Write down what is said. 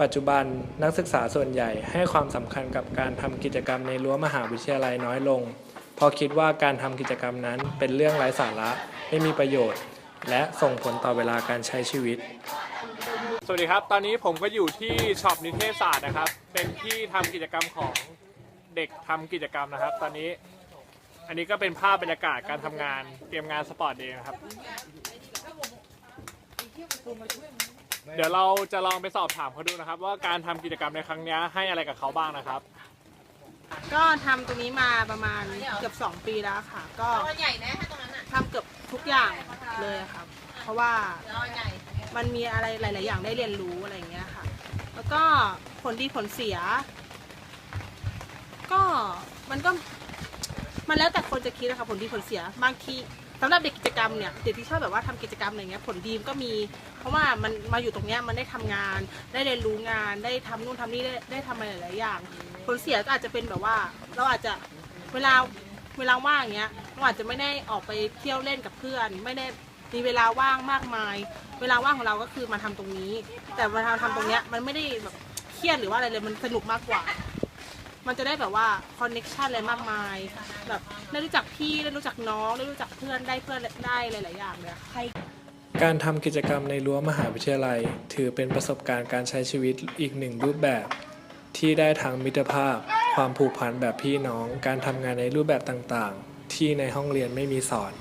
ปัจจุบันนักศึกษาส่วนใหญ่ให้ความสำคัญกับการทำกิจกรรมในรั้วมหาวิทยาลัยน้อยลง เพราะคิดว่าการทำกิจกรรมนั้นเป็นเรื่องไร้สาระไม่มีประโยชน์ และส่งผลต่อเวลาการใช้ชีวิต สวัสดีครับ ตอนนี้ผมก็อยู่ที่ช็อปนิเทศศาสตร์นะครับ เป็นที่ทำกิจกรรมของเด็กทำกิจกรรมนะครับ ตอนนี้อันนี้ก็เป็นภาพบรรยากาศการทำงานเตรียมงานสปอร์ตเดย์นะครับ เดี๋ยวเราจะลองไปสอบถามเขาดูนะครับ ว่าการทำกิจกรรมในครั้งนี้ให้อะไรกับเขาบ้างนะครับ ก็ทำตรงนี้มาประมาณเกือบ 2 ปีแล้วค่ะ ก็ใหญ่นะถ้าตรงนั้นอะทำเกือบทุกอย่างเลยครับ เพราะว่ารอใหญ่มันมีอะไรหลาย ๆ อย่างได้เรียนรู้อะไรอย่างเงี้ยค่ะ แล้วก็ผลดีผลเสีย ก็มันก็มันแล้วแต่คนจะคิดนะคะผลดีผลเสีย บางที สำหรับเด็กกิจกรรมเนี่ยเด็กที่ชอบแบบว่าทำกิจกรรมอะไรเงี้ยผลดีมก็มี เพราะว่ามันมาอยู่ตรงเนี้ยมันได้ทำงาน ได้เรียนรู้งาน ได้ทำนู่นทำนี่ได้ได้ทำอะไรหลายอย่าง ผลเสียก็อาจจะเป็นแบบว่า เราอาจจะเวลาเวลาว่างเงี้ยเราอาจจะไม่ได้ออกไปเที่ยวเล่นกับเพื่อน ไม่ได้มีเวลาว่างมากมาย เวลาว่างของเราก็คือมาทำตรงนี้ แต่เวลาทำตรงเนี้ยมันไม่ได้แบบเครียดหรือว่าอะไรเลยมันสนุกมากกว่า มันจะได้แบบว่าคอนเน็ชันอะไรมากมายแบบได้รู้จักพี่ได้รู้จักน้องได้รู้จักเพื่อนได้เพื่อนได้หลายๆอย่างเลยค่ะการทำกิจกรรมในรั้วมหาวิทยาลัย ถือเป็นประสบการณ์การใช้ชีวิตอีกหนึ่งรูปแบบ ที่ได้ทั้งมิตรภาพ ความผูกพันแบบพี่น้อง การทำงานในรูปแบบต่างๆ ที่ในห้องเรียนไม่มีสอน